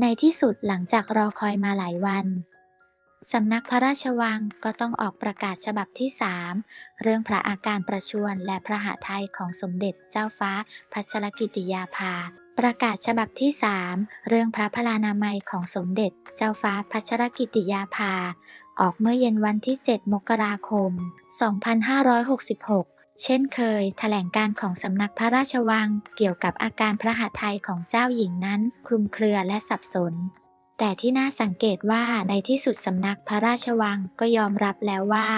ในที่สุดหลังจากรอคอยมาหลายวันสำนักพระราชวังก็ต้องออกประกาศฉบับที่3เรื่องพระอาการประชวรและพระหฤทัยของสมเด็จเจ้าฟ้าพัชรกิติยาภา ประกาศฉบับที่3เรื่องพระพลานามัยของสมเด็จเจ้าฟ้าพัชรกิติยาภา ออกเมื่อเย็นวันที่ 7 มกราคม 2566 เช่นเคยแถลงการของสำนักพระราชวังเกี่ยวกับอาการพระหฤทัยของเจ้าหญิงนั้น คลุมเครือและสับสน แต่ที่น่าสังเกตว่าในที่สุดสำนักพระราชวังก็ยอมรับแล้วว่า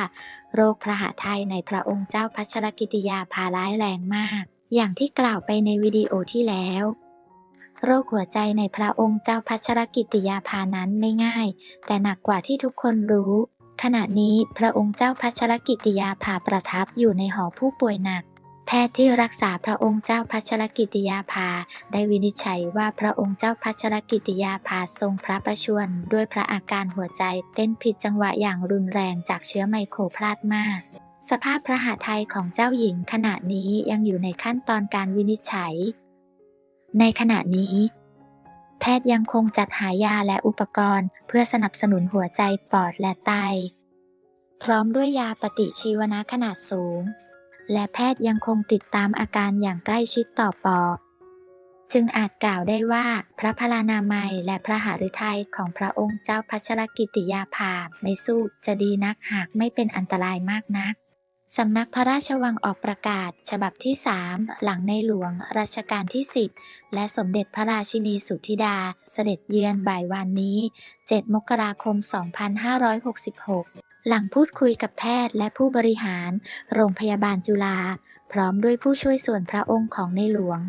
โรคพระหฤทัยในพระองค์เจ้าพัชรกิติยาภาร้ายแรงมาก อย่างที่กล่าวไปในวิดีโอที่แล้ว โรคหัวใจในพระองค์เจ้าพัชรกิติยาภานั้นไม่ง่าย แต่หนักกว่าที่ทุกคนรู้ ขณะนี้พระองค์เจ้าพัชรกิติยาภาประทับอยู่ในหอผู้ป่วยหนัก แพทย์ที่รักษาพระองค์เจ้าพัชรกิติยาภาได้วินิจฉัยว่าพระองค์เจ้าพัชรกิติยาภาทรงพระประชวรด้วยพระอาการหัวใจเต้นผิดจังหวะอย่างรุนแรงจากเชื้อไมโครพลาสมาสภาพพระหฤทัยของเจ้าหญิงขณะนี้ยังอยู่ในขั้นตอนการวินิจฉัย ในขณะนี้ แพทย์ยังคงจัดหายาและอุปกรณ์ เพื่อสนับสนุนหัวใจปอดและไต พร้อมด้วยยาปฏิชีวนะขนาดสูง และแพทย์ยังคงติดตามอาการอย่างใกล้ชิดต่อปอดจึงอาจกล่าวได้ว่าพระพลานามัยและพระหฤทัยของพระองค์เจ้าพัชรกิติยาภาไม่สู้จะดีนักหากไม่เป็นอันตรายมากนัก สำนักพระราชวังออกประกาศ ฉบับที่3หลังในหลวงรัชกาลที่ 10 และสมเด็จพระราชินีสุทธิดา เสด็จเยือนบ่ายวันนี้ 7 มกราคม 2566 หลังพูดคุยกับแพทย์และผู้บริหาร โรงพยาบาลจุฬาพร้อมด้วยผู้ช่วยส่วนพระองค์ของในหลวง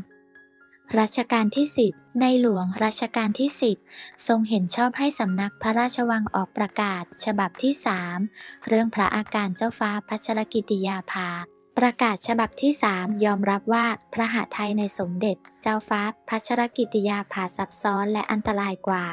รัชกาลที่ 10 ในหลวงรัชกาลที่ 10 ทรงเห็นชอบให้สำนักพระราชวังออกประกาศ ฉบับที่3เรื่องพระอาการเจ้าฟ้าพัชรกิติยาภา ประกาศฉบับที่3ยอมรับว่าพระหฤทัยในสมเด็จ เจ้าฟ้าพัชรกิติยาภาซับซ้อนและอันตรายกว่า